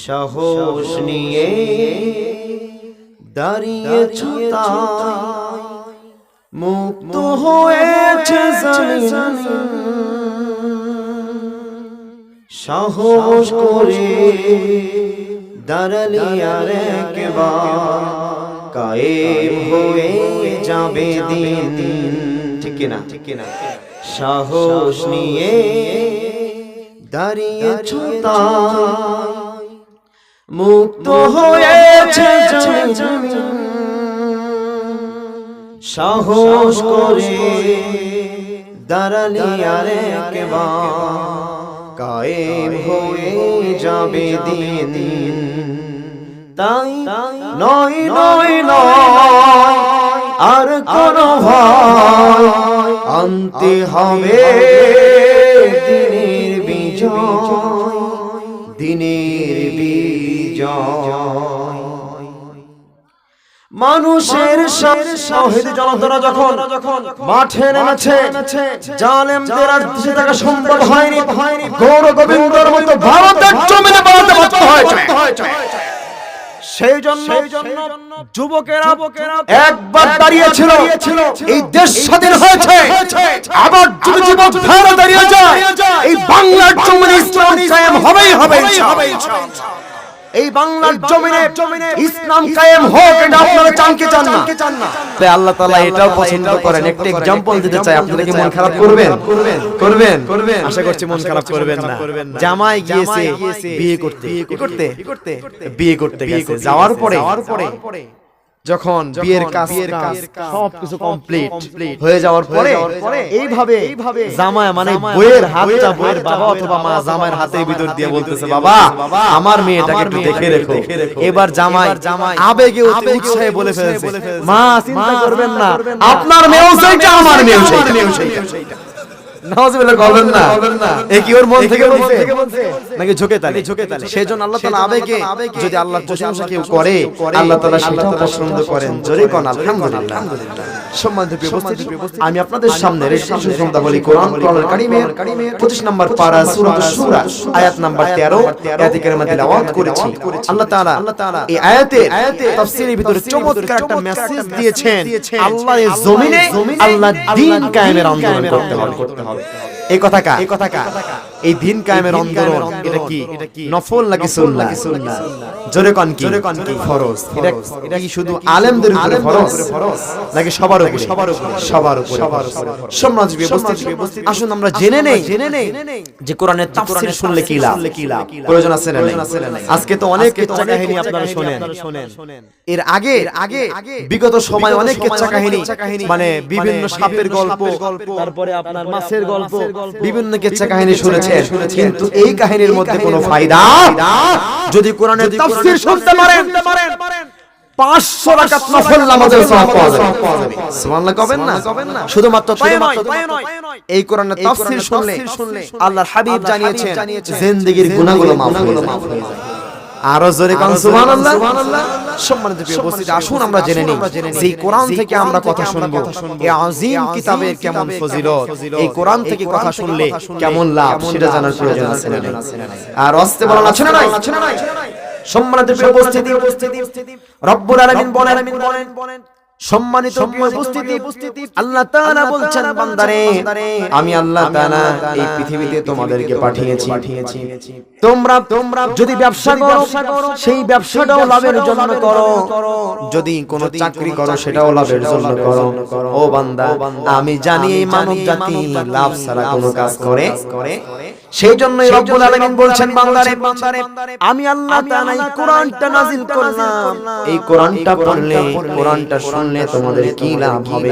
সাহস নিয়ে দাঁড়িয়েছ তাই মুক্ত হয়েছে সাহস করে দাঁড়ালি আর একবার কায়েম হয়ে যাবে দিন। ঠিক না ঠিক না সাহস নিয়ে দাঁড়িয়েছ তাই মুক্ত হয়েছে সাহস করে দাঁড়ালি আর কায়েম হয়ে যাবে দিন। তাই নয় নয় নয়, আর কোন ভয় আনতে হবে দিনের বিজয়। দিনের বিজয়। মানুষের শহীদ জনতারা যখন মাঠে নেমেছে জালেমদের আর দেশে থাকা সম্ভব হয়নি। গৌর গোবিন্দর মতো ভারতের জমিনে বাড়াতে বাধ্য হয়েছে। সেই জন্য যুবকেরা একবার দাঁড়িয়েছিল। এই দেশ স্বাধীন হয়েছে। আবার যদি যুবক দাঁড়িয়ে যায় এই বাংলার জমিনে ইসলাম কায়েম হবেই হবে ইনশাআল্লাহ। এই বাংলার জমিনে ইসলাম কায়েম হোক এটা আপনারা চান কি চান না। তাই আল্লাহ তাআলা এটাও পছন্দ করেন। একটা एग्जांपल দিতে চাই আপনারা কি মন খারাপ করবেন? করবেন। করবেন? আশা করছি মন খারাপ করবেন না। জামাই গিয়েছে বিয়ে করতে। বিয়ে করতে। বিয়ে করতে। গেছে। যাওয়ার পরে। যখন বিয়ের কাজ সব কিছু কমপ্লিট হয়ে যাওয়ার পরে এইভাবে জামাই মানে বইয়ের হাতটা বইয়ের বাবা অথবা মা জামাইয়ের হাতের ভিতর দিয়ে বলতেছে বাবা আমার মেয়েটাকে একটু দেখে রেখো। এবার জামাই আবেগে উৎসাহে বলে ফেলেছে মা চিন্তা করবেন না আপনার মেয়েও সেইটা আমার মেয়েও সেইটা। নাউজুবিল্লাহ করবেন না। এ কি ওর মন থেকে বলছে? নাকি ঝোঁকে তালে? ঝোঁকে তালে? সেজন্য আল্লাহ তাআলা আবেগে যদি আল্লাহর প্রশংসা কেউ করে আল্লাহ তাআলা সেটাও পছন্দ করেন। জোরে কোন আলহামদুলিল্লাহ। সম্মানিত উপস্থিতি আমি আপনাদের সামনে রেশন সন্ধ্যা বলি কোরআন কারিমের 25 নম্বর পারা সূরা সূরা আয়াত নাম্বার 13 আয়াতে কারিমা তেলাওয়াত করেছি। আল্লাহ তাআলা এই আয়াতে তাফসীরের ভিতরে চমৎকার একটা মেসেজ দিয়েছেন আল্লাহ এই জমিনে আল্লাহ দ্বীন কায়েমের আন্দোলন করতে হবে how, এই কথা কা? এই কথা কা? এই দিন কায়েমের আন্দোলন এটা কি? নফল নাকি সুন্নাহ? জোরে কোন কি? ফরজ এটা এটা কি শুধু আলেমদের উপরে ফরজ? নাকি সবার উপরে? সবার উপরে সবার উপরে সম্মানিত উপস্থিতি? আসুন আমরা জেনে নেই। জেনে নেই। যে কোরআনের তাফসীর শুনলে কি লাভ? প্রয়োজন আছে না আজকে তো অনেক কিচ্ছা কাহিনী আপনারা শুনেন। এর আগে আগে বিগত সময় অনেক কিচ্ছা কাহিনী মানে বিভিন্ন সাপের গল্প তারপরে আপনার মাছের গল্প বিভিন্ন কিচ্ছা কাহিনী শুনেছেন। কিন্তু এই কাহিনীর মধ্যে কোনো ফায়দা? যদি কোরআনের তাফসীর শুনতে পারেন পাঁচশো রাকাত নফল নামাজের সওয়াব পাওয়া যাবে। সুবহানাল্লাহ কবেন না? শুধুমাত্র তাই নয় এই কোরআনের তাফসীর শুনলে আল্লাহর হাবিব জানিয়েছেন জিন্দেগীর গুনাহগুলো মাফ হয়ে যায়। আরও জোরে কান সুবহানাল্লাহ। সম্মানিত প্রিয় উপস্থিত আসুন আমরা জেনে নিই যে কোরআন থেকে আমরা কথা শুনব। এই আযীম কিতাবের কেমন ফজিলত? এই কোরআন থেকে কথা শুনলে কেমন লাভ? সেটা জানার প্রয়োজন আছে না আর অস্তে বলা আছে না সম্মানিত প্রিয় উপস্থিতি রব্বুল আলামিন বলেন সম্মানিত উপস্থিতি আল্লাহ তাআলা বলছেন বান্দারে আমি আল্লাহ তাআলা এই পৃথিবীতে তোমাদেরকে পাঠিয়েছি। তোমরা তোমরা যদি ব্যবসা করো সেই ব্যবসাটাও লাভের জন্য করো। যদি কোনো চাকরি করো সেটাও লাভের জন্য করো। ও বান্দা আমি জানি এই মানব জাতি লাভ ছাড়া কোনো কাজ করে। সেই জন্যই রব্বুল আলামিন বলছেন বান্দারে আমি আল্লাহ তাআলা এই কোরআনটা নাযিল করলাম। এই কোরআনটা পড়লে কোরআনটা শুনলে তোমাদের কি লাভ হবে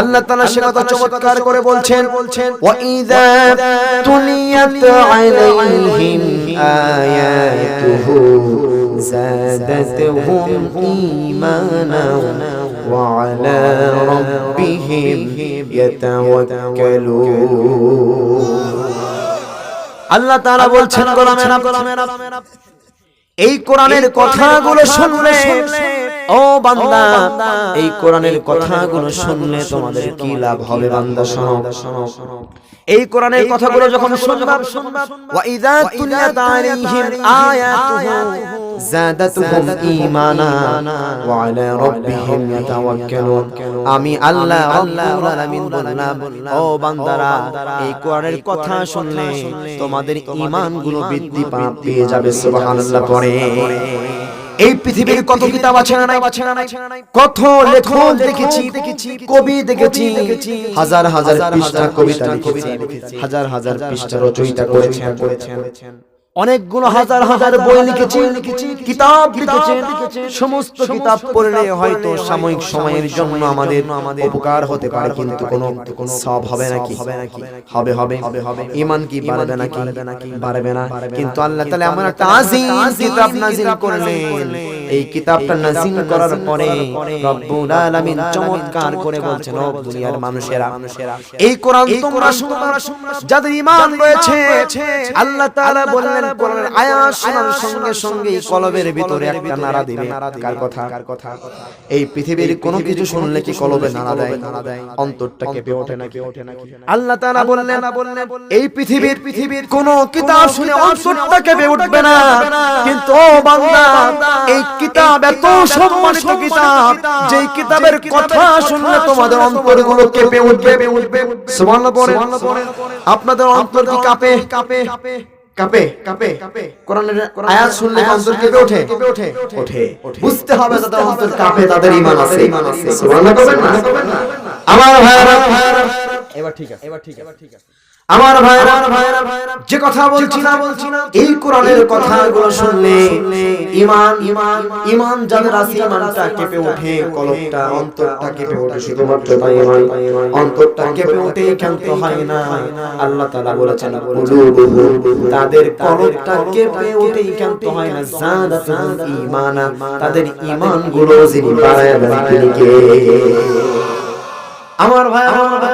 আল্লাহ তাআলা সে কথা চমৎকার করে বলছেন ওয়া ইযা তুলিয়াত আলাইহিম আয়াতুহু زادتهم إيمانا وعلى ربهم يتوكلون আল্লাহ তাআলা বলছেন গোলামেরা গোলামেরা এই কোরআনের কথাগুলো শুনলে ও বান্দা এই কোরআনের কথাগুলো শুনলে তোমাদের কি লাভ হবে বান্দা শোনো। এই কোরআনের কথাগুলো যখন শুনবা ওয়া ইযা তুলিয়াত আলাইহিম আয়াতুহু ঈমানা ওয়া আলা রাব্বিহিম ইয়াতাওয়াক্কালুন। আমি আল্লাহ রাব্বুল আলামিন বললাম ও বান্দারা এই কোরআনের কথা শুনলে তোমাদের ঈমানগুলো বৃদ্ধি পেয়ে যাবে সুবহানাল্লাহ পড়ে এই পৃথিবীর কত কিতাব আছে না নাই? কত লেখক দেখেছি দেখেছি কবি দেখেছি হাজার হাজার পৃষ্ঠা কবিতা লিখেছি হাজার হাজার পৃষ্ঠা রচয়িতা করেছেন। অনেকগুলো হাজার হাজার বই লিখেছি কিতাব লিখেছেন সমস্ত কিতাব পড়লে হয়তো সাময়িক সময়ের জন্য আমাদের উপকার হতে পারে কিন্তু কোনো সব হবে নাকি? হবে হবে হবে ইমান কি বাড়বে নাকি? বাড়বে না। কিন্তু আল্লাহ তাআলা এমন একটা আজিম কিতাব নাযিল করলেন। এই কিতাবটা নাযিল করার পরে রব্বুল আলামিন চমৎকার করে বলছেন ও দুনিয়ার মানুষেরা এই কোরআন তোমরা শুনবা যাদের ঈমান রয়েছে আল্লাহ তাআলা বললেন কোরআনের আয়াত শোনার সঙ্গে সঙ্গে কলবের ভিতরে একটা নাড়া দিবে। কার কথা? এই পৃথিবীর কোনো কিছু শুনলে কি কলবে নাড়া দেয়? অন্তরটা কেঁপে ওঠে নাকি? ওঠে নাকি? আল্লাহ তাআলা বললেন বললেন এই পৃথিবীর পৃথিবীর কোনো কিতাব শুনে অন্তরটা কেঁপে উঠবে না। কিন্তু ও বান্দা এই কিতাব, এত সম্মানিত কিতাব, যেই কিতাবের কথা শুনলে তোমাদের অন্তরগুলো কেঁপে উঠবে। পড়ে। আপনাদের অন্তর কি কাঁপে? কাঁপে কাঁপে। অন্তর অন্তর আমার ভাইরা এবার ঠিক আছে এবার ঠিক আছে। আমার ভাইরা যে কথা বলছি না বলছি না এই কোরআনের কথাগুলো শুনলে ঈমান ঈমান ঈমান যাদের আছে ঈমানটা কেঁপে ওঠে কলবটা অন্তরটা কেঁপে ওঠে শুধুমাত্র তাই নয় অন্তরটা কেঁপে ওঠে ক্ষান্ত হয় না আল্লাহ তাআলা বলেছেন তাদের কলবটা কেঁপে ওঠে ক্ষান্ত হয় না জাদাতুহুম ঈমানা তাদের ঈমানগুলো যিনি বাড়ায় দেন তিনি কে আমার ভাই আমার ভাই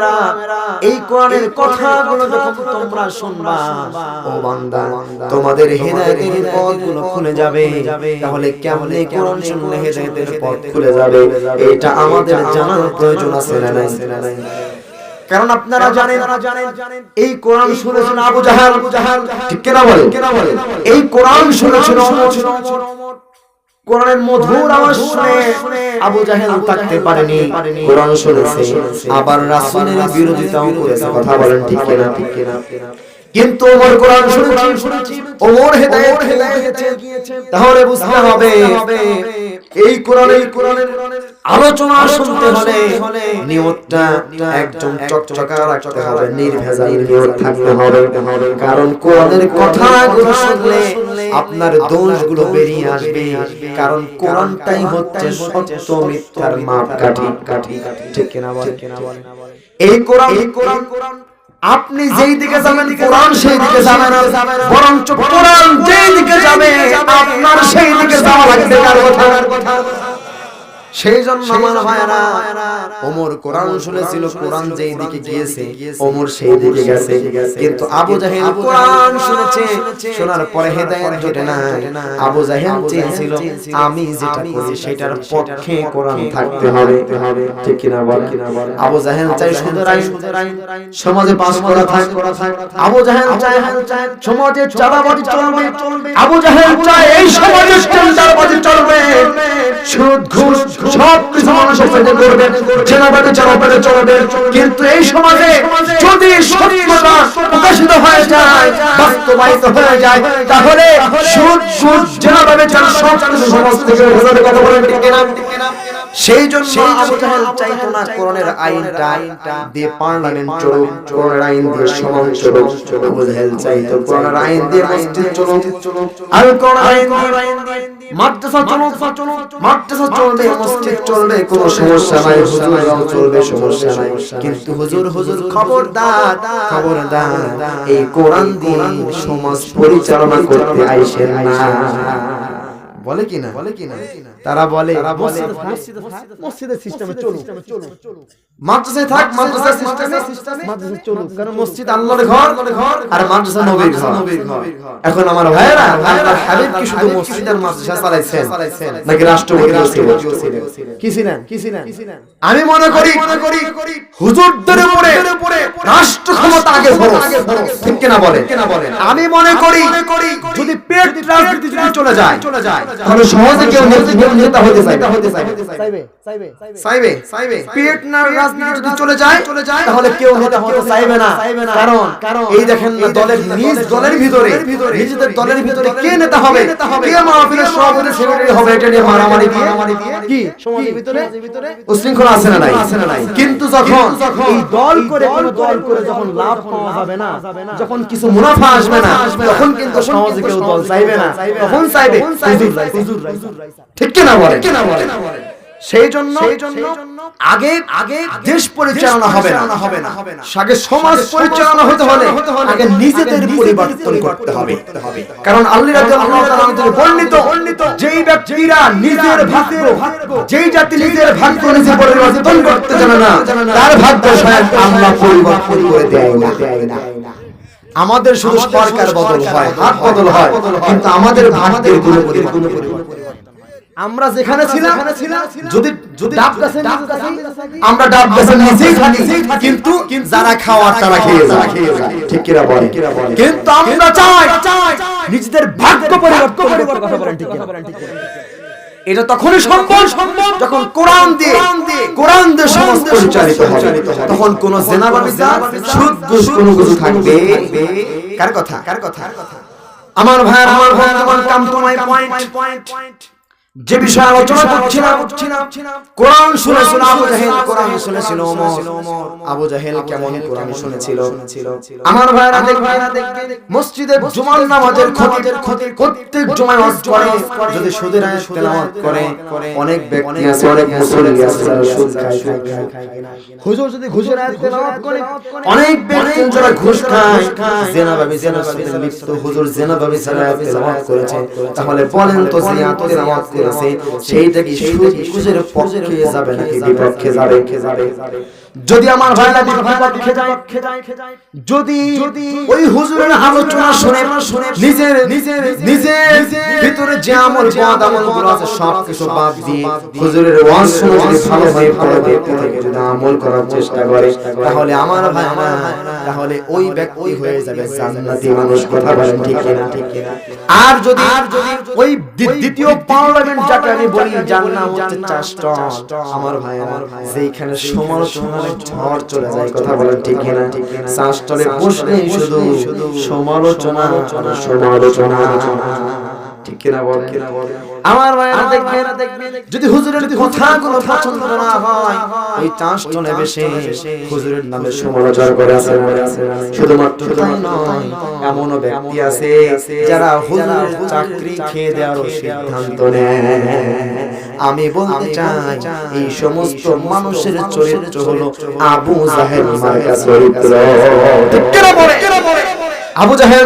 এই কোরআনের কথাগুলো যখন তোমরা শুনবা, ও বান্দা, তোমাদের হেদায়েতের পথগুলো খুলে যাবে। তাহলে কেমনে কোরআন শুনলে হেদায়েতের পথ খুলে যাবে? এটা আমাদের জানার প্রয়োজন আছে না নাই? কারণ আপনারা জানেন, এই কোরআন শুনেছেন আবু জাহাল। ঠিক কিনা বলে? এই কোরআন শুনেছেন ওমর কোরআনের মধুর আওয়াজ শুনে আবু জাহেল থাকতে পারেনি। কোরআন শুনেছে আবার রাসূলের বিরোধিতাও করেছে। কথা বলেন ঠিক কিনা? ঠিক কিনা? কিন্তু ওমর কোরআন শুনেছি ওমর হেদায়েত পেয়ে গিয়েছে। তাহলে বুঝতে হবে। এই কোরআনের কোরআনের আলোচনা শুনতে হলে নিয়তটা একদম চকচকা রাখতে হবে নির্ভেজাল নিয়ত থাকতে হবে। কারণ কোরআনের কথাগুলো শুনলে আপনার দোষগুলো বেরিয়ে আসবে। কারণ কোরআনটাই হচ্ছে সত্য মিথ্যার মাপকাঠি। কাঠি ঠিক কিনা বলেন? এই কোরআন এই কোরআন আপনি যেই দিকে যাবেন কোরআন সেই দিকে যাবেন। বরঞ্চ কোরআন যেই দিকে যাবে আপনার সেই দিকে যাওয়া লাগবে কার কথা। সেই জন্য আমার ভাইরা ওমর কোরআন শুনেছিল কোরআন যেই দিকে গিয়েছে ওমর সেই দিকে গেছে। কিন্তু আবু জাহেল কোরআন শুনেছে শোনার পরে হেদায়েত জোটে না আবু জাহেল চেয়েছিল আমি যেটা করি সেটার পক্ষে কোরআন থাকতে হবে। ঠিক কিনা বল আবু জাহেল চাই সুন্দর আইন। সমাজে পাস করা থাক। আবু জাহেল চায়। সমাজে চাঁদাবাজি চলবে। আবু জাহেল চায় এই সমাজে চাঁদাবাজি চলবে। সুদ ঘুষ সব কিছু মানুষের সাথে করবে। জেনাবাদে চালাবাদে চলবে। কিন্তু এই সমাজে যদি সত্যতা প্রকাশিত হয়ে যায় বাস্তবায়িত হয়ে যায়, তাহলে সুদ সুদ যেভাবে চালা সব সমাজ থেকে কথা বলেন, ঠিক কিনা? সেই জন্য আবু জাহেল চাইতো না কোরআনের আইনটা দিয়ে পার্লামেন্ট চলুক কোরআনের আইন দিয়ে সমাজ চলুক আবু জাহেল চাইতো কোরআনের আইন দিয়ে মসজিদ চলুক আর আইন দিয়ে মাদ্রাসা চলুক মাদ্রাসা চলবে মসজিদ চলবে কোনো সমস্যা নাই হুজুররাও চলবে সমস্যা নাই কিন্তু হুজুর হুজুর খবরদার খবরদার এই কোরআন দিয়ে সমাজ পরিচালনা করতে আইসেন না। বলে কি না বলে কি না তারা বলে মসজিদের সিস্টেমে চলুন মাদ্রাসায় থাক মাদ্রাসার সিস্টেমে মাদ্রাসা চলুন কারণ মসজিদ আল্লাহর ঘর আর মাদ্রাসা নবীর ঘর। এখন আমার ভাইয়েরা আল্লাহর হাবিব কি শুধু মসজিদ আর মাদ্রাসা চালাইছেন? নাকি রাষ্ট্রপতি ছিলেন? কি ছিলেন? কি ছিলেন? আমি মনে করি হুজুরদের উপরে রাষ্ট্র ক্ষমতা আগে ফরজ ঠিক কিনা বলে আমি মনে করি যদি পেট রাজনীতি যদি চলে যায় তাহলে সহজে কেউ নেতা- হতে চাইবে। চাইবে। পেট না রাজনীতি যদি চলে যায় তাহলে কেউ নেতা হতে চাইবে না। কারণ কারণ এই দেখেন না দলের নিজ দলের ভিতরে নিজেদের দলের ভিতরে কে নেতা হবে? কে মাহফিলের সভাপতি সেক্রেটারি হবে? এটা নিয়ে মারামারি দিয়ে কি? সমাজের ভিতরে উশৃঙ্খলা আছে না নাই? কিন্তু যখন এই দল করে কোন দল করে যখন লাভ পাওয়া যাবে না যখন কিছু মুনাফা আসবে না তখন কিন্তু সমাজে কেউ দল চাইবে না। তখন চাইবে। হুজুর। ঠিক কিনা বলে সেই জন্য আগে আগে দেশ পরিচালনা হবে না। আগে সমাজ পরিচালনা হতে হলে আগে নিজেদের পরিবর্তন করতে হবে। কারণ আল্লাহ রাদিয়াল্লাহু তাআলা আমাদের বর্ণিত যেই ব্যক্তিরা নিজের ভাগ্য যেই জাতি নিজের ভাগ্য নিজে পরিবর্তন করতে জানে না তার ভাগ্য স্বয়ং আল্লাহ পরিবর্তন করে দেয় না। আমাদের শুধু সরকার বদল হয় হাত বদল হয় কিন্তু আমাদের ভাগ্যের কোনো পরিবর্তন হয়। আমরা যেখানে ছিলাম যদি যদি ডাব থাকি, আমরা ডাব গাছের নিচেই থাকি কিন্তু যারা খাওয়ার তারা খেয়ে যায়। ঠিক কিনা বলে কিন্তু আমরা চাই নিজেদের ভাগ্য পরিবর্তন। করতে। কথা বলেন ঠিক কিনা? এটা তখনই সম্ভব যখন কোরআন দিয়ে কোরআন দিয়ে সমাজ পরিচালিত হবে তখন কোন জেনাবাবিজা সুদ ঘুষ কোন কিছু থাকবে। কার কথা? কার কথা? আমার ভাই আমার ভাই আমার কাম টু পয়েন্ট পয়েন্ট যে বিষয়ে আলোচনা করছিলাম, কোরআন শুনেছিল, আবু জাহেল কোরআন শুনেছিল, ওমর আবু জাহেল কেমন কোরআন শুনেছিল আমার ভাইরা দেখবেন, মসজিদে জুমার নামাজের খতিবের খতিব, প্রত্যেক জুমায় ওয়াজ করে, যদি সুদের আয়াত তেলাওয়াত করে, অনেক ব্যক্তি আছে, অনেক মুসল্লি আছে যারা সুদ খায়। হুজুর যদি ঘুষের আয়াত তেলাওয়াত করে, অনেক ব্যক্তি যারা ঘুষ খায় জেনাবাবি জেনাবাবিতে লিপ্ত হুজুর জেনাবাবি যারা তেলাওয়াত করেছে, তাহলে বলেন তো যে আয়াত তেলাওয়াত করেছে সেইটা কি ঘুষের পক্ষে যাবে নাকি? বিপক্ষে যাবে? যদি আমার ভাইরা বিপক্ষে যায় যদি ওই হুজুরের আলোচনা শুনে নিজের নিজের নিজের ভিতরে যে আমল বদ আমলগুলো আছে সব কিছু বাদ দিয়ে হুজুরের ওয়াজ শুনে যদি ভালো হয়ে পড়ে দেখতে থেকে যদি আমল করার চেষ্টা করে তাহলে আমার ভাই তাহলে ওই ব্যক্তি হয়ে যাবে জান্নাতি মানুষ। কথা বলেন ঠিক কিনা? আর যদি আর যদি ওই দ্বিতীয় যাকে আমি বলি জান্নাত হচ্ছে আমার ভাই আমার যেখানে সমালোচনার ঝড় চলে যায় কথা বলেন ঠিক না চাষটলে বসলেই শুধু সমালোচনা। সমালোচনা। ঠিক কিনা বল কিনা বল। আমার ভাইরা দেখবেন যদি হুজুরের কথাগুলো পছন্দ না হয় ওই চাষ টনে বেশে হুজুরের নামে সমালোচনা করে আছে শুধুমাত্র তাই নয় এমনও ব্যক্তি আছে যারা হুজুরের চাকরি খেয়ে দেওয়ার সিদ্ধান্ত নেয়। আমি বলতে চাই এই সমস্ত মানুষের চরিত্র হলো আবু জাহেল মার্কা চরিত্র? আবু জাহেল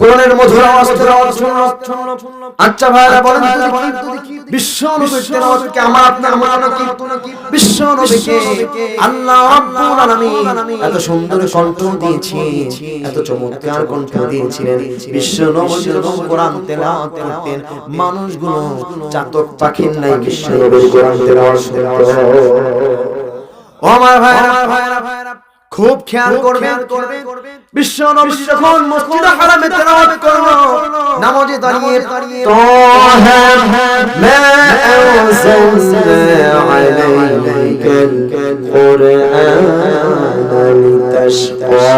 কোরআনের মধুর আওয়াজ তেলাওয়াত আচ্ছা ভাইরা, বলেন তো কি আমার মনে নাকি? বিশ্বনবীকে আল্লাহ রাব্বুল আলামিন এত সুন্দর কণ্ঠ এত চমৎকার কণ্ঠ দিয়েছিলেন। বিশ্ব নবী কোরআন তেলাওয়াত করতেন, মানুষগুলো চাতক পাখির নাই বিশ্ব নবীর কোরআন তেলাওয়াত শুনতো ও আমার ভাইরা ভাইরা খুব খেয়াল করবেন বিশ্ব নবী যখন মসজিদে হারামে তেলাওয়াত করল নামাজে দাঁড়িয়ে তাহা মা আনজালনা আলাইকাল কুরআন লিতাশকা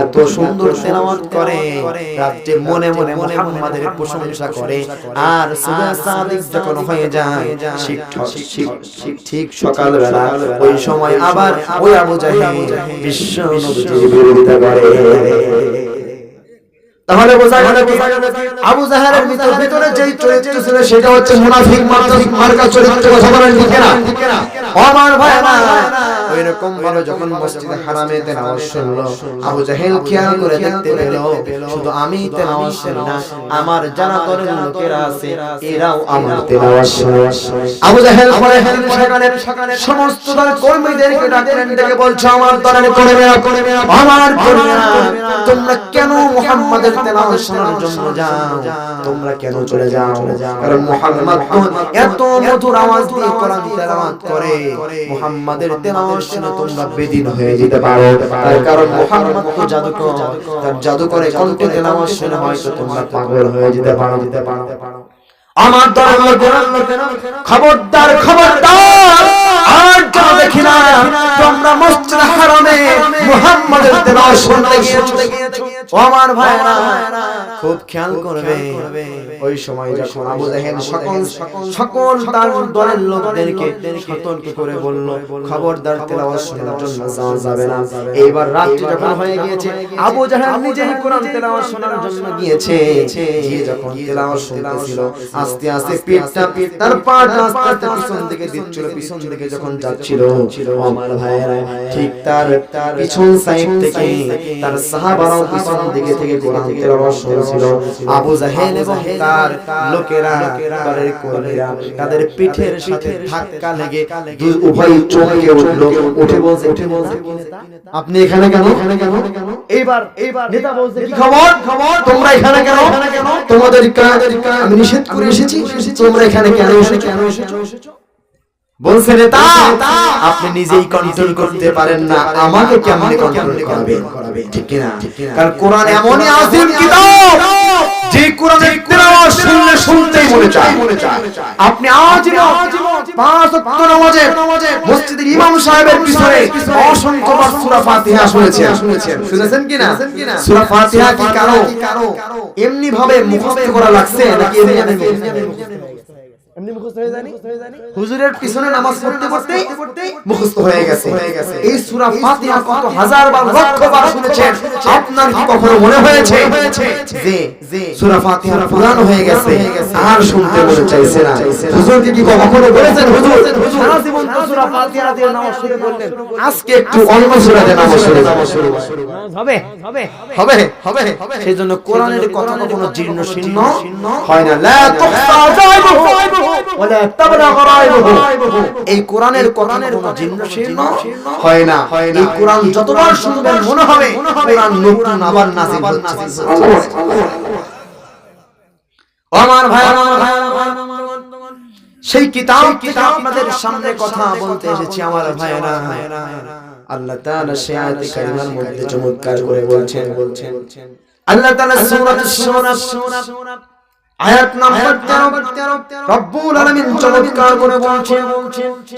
এত সুন্দর করে রাতে মনে মনে মুহাম্মাদের প্রশংসা করে। আর যখন হয়ে যায় ঠিক সকালবেলা, ওই সময় আবার ওই আবু বিশ্ব নবীজির বিরোধিতা করে তাহলে বোঝা গেল আবু জাহেলের ভিতর ভিতরে যেই চরিত্র ছিল সেটা হচ্ছে মুনাফিক মার্কা- মার্কা চরিত্র কথা বলেন ঠিক না আমার। ভাইরা ওই রকম ভাবে যখন মসজিদে হারামে তেলাওয়াত শুনলো আবু জাহেল খেয়াল করে দেখতে পেল শুধু আমি তেলাওয়াত শুনি না আমার যারা দলের লোকেরা আছে এরাও আমার তেলাওয়াত শুনে। আবু জাহেল পরে সেখানে সমস্ত দলের কর্মীদেরকে ডাকলেন ডেকে বলছে আমার দলের কর্মীরা আমার কর্মীরা তোমরা কেন মুহাম্মাদের তেলাওয়াত শোনার জন্য যাও। তোমরা কেন চলে যাও? কারণ মুহাম্মদ তো এত মধুর আওয়াজ দিয়ে কোরআন তেলাওয়াত করে। মুহাম্মাদের তেলাওয়াত শুনে তোমরা বেদিন হয়ে যেতে পারো। তার কারণ মুহাম্মদ তো জাদুকর। তার জাদুকরে কণ্ঠে তেলাওয়াত শুনে হয়তো তোমরা পাগল হয়ে যেতে পারো। যেতে পারো আমার দলের খবরদার খবরদার, আর কেন দেখি না, তোমরা মসজিদ হারামে মুহাম্মাদের তেলাওয়াত শুনতে গিয়েছো। ও আমার ভাইরা খুব খেয়াল করবে। ওই সময় যখন আবু জাহেল সকল সকল তার দলের লোকদেরকে সতর্ক করে বলল খবরদার তেলাওয়াত শোনার জন্য যাওয়া যাবে না। এইবার রাত্রি যখন হয়ে গিয়েছে আবু জাহেল নিজেই কোরআন তেলাওয়াত শোনার জন্য গিয়েছে। গিয়ে যখন তেলাওয়াত শুনতেছিল আস্তে আস্তে পিঠটা তার পাটা আস্তে আস্তে পিছন দিকে দিচ্ছিল পিছন দিকে যখন যাচ্ছিল আমার ভাইয়েরা ঠিক তার পিছন সাইড থেকে তার সাহাবারাও পিছন দিকে থেকে কোরআন তেলাওয়াত শুনছিল। আবু জাহেল এবং তার লোকেরা, তাদের তাদের পিঠের সাথে ধাক্কা লেগে উভয় চমকে উঠল। উঠে বলছে আপনি এখানে কেন এখানে কেন? এইবার এইবার নেতা বলছে কি খবর? খবর তোমরা এখানে কেন? তোমাদের আমি নিষেধ করে এসেছি। তোমরা এখানে কেন এসেছ কেন এসেছ? বলছে নেতা আপনি নিজেই কন্ট্রোল করতে পারেন না আমাকে কেমনে কন্ট্রোল করবেন ঠিক কিনা? কারণ কোরআন এমনই আজিম কিতাব! যে কোরআনের তেলাওয়াত শুনলে শুনতেই মনে চায়। আপনি আজীবন পাঁচ ওয়াক্ত নামাজে মসজিদের ইমাম সাহেবের পিছনে অসংখ্যবার সূরা ফাতিহা শুনেছেন। শুনেছেন। কিনা সূরা ফাতিহা কি কারও? এমনি ভাবে মুখস্থ করা লাগছে নাকি এমনি এমনি মুখস্থ হয়ে জানি হুজুরের পিছনে নামাজ পড়তে পড়তে মুখস্থ হয়ে গেছে। এই সূরা ফাতিহা কত হাজার বার লক্ষ বার শুনেছেন? আপনার কি কখনো মনে হয়েছে যে সূরা ফাতিহা পুরানো হয়ে গেছে আর শুনতে মনে চাইছে না। হুজুর কি কখনো বলেছেন? হুজুর। সারা ফাতিহা দিয়ে নামাজ শুরু করলেন। আজকে একটু অন্য সূরা দিয়ে নামাজ শুরু হবে হবে হবে হবে সেই জন্য কোরআনের কথা কখনো জীর্ণ শীর্ণ হয় না। লা তুহসা জাইবুহু ওয়ালা তাবলা গরাইবুহু এই কোরআনের কথা কোনো জীর্ণ শীর্ণ হয় না। এই কোরআন যতবার শুনবেন মনে হবে কোরআন নতুন আবার নাযিল হচ্ছে। আমার ভাই আমার ভাই। সেই কিতাব কিতাব আপনাদের সামনে কথা বলতে এসেছি আমার ভাইরা আল্লাহ তাআলা সেই আয়াতে কারিমার মধ্যে চমৎকার করে বলছেন। বলছেন। আল্লাহ তাআলা সূরাতুশ শূরা আয়াত নাম্বার 13 রব্বুল আলামিন চমৎকার করে বলছেন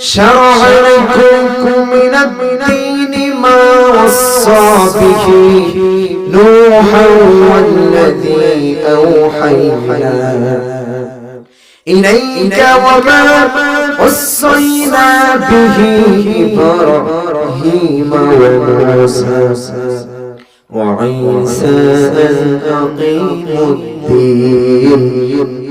শারা'a লাকুম মিনাদ দীনি মা ওয়াসসা বিহি নূহা ওয়াল্লাযী আওহাইনা إليك وما وصينا به إبراهيم وموسى وعيسى أن أقيموا الدين.